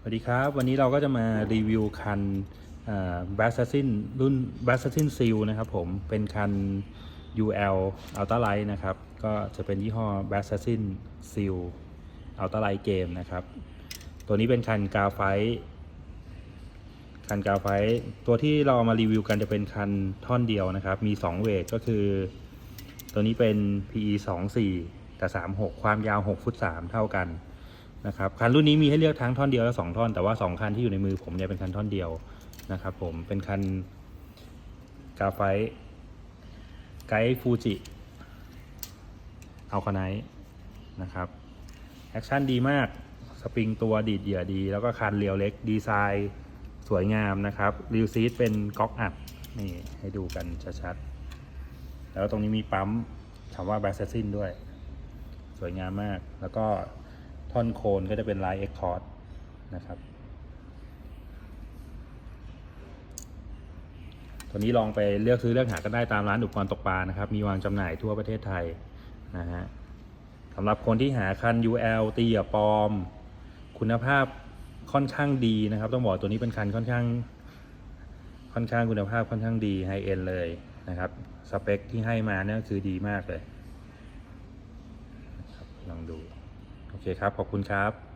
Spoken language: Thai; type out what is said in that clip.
สวัสดีครับ วันนี้เราก็จะมารีวิวคันแบสซัซินรุ่น b a s s a s i n Seal นะครับผมเป็นคัน UL Ultralight นะครับ ก็จะเป็นยี่ห้อ b a s s a s i n Seal Ultralight Game นะครับ ตัวนี้เป็นคันกาไฟคันกาไฟตัวที่เราเอามารีวิวกันจะเป็นคันท่อนเดียวนะครับ มี 2 เวทก็คือ ตัวนี้เป็น PE 2 4กับ36 ความยาว 6 ฟุต 3 เท่ากัน นะครับคันรุ่นนี้มีให้เลือกทั้งท่อนเดียวและสองท่อน แต่ว่าสองคันที่อยู่ในมือผมเนี่ยเป็นคันท่อนเดียวนะครับผมเป็นคันกาไฟไกด์ฟูจิเอาคาไนนะครับแอคชั่นดีมากสปริงตัวดีดเหยื่อดี แล้วก็คันเรียวเล็กดีไซน์สวยงามนะครับริวซีดเป็นก๊อกอัดนี่ให้ดูกันชัดๆแล้วตรงนี้มีปั๊มคำว่าแบสเซซินด้วย สวยงามมากแล้วก็ ท่อนโคนก็จะเป็นลายเอ็กคอร์ดนะครับ ตัวนี้ลองไปเลือกซื้อเลือกหากันได้ตามร้านอุปกรณ์ตกปลานะครับ มีวางจำหน่ายทั่วประเทศไทยนะฮะสำหรับคนที่หาคัน UL ตีเหยื่อปลอม คุณภาพค่อนข้างดีนะครับ ต้องบอกตัวนี้เป็นคันค่อนข้าง ค่อนข้างคุณภาพค่อนข้างดีไฮเอ็นเลยนะครับสเปคที่ให้มาเนี่ยคือดีมากเลยลองดู โอเคครับ ขอบคุณครับ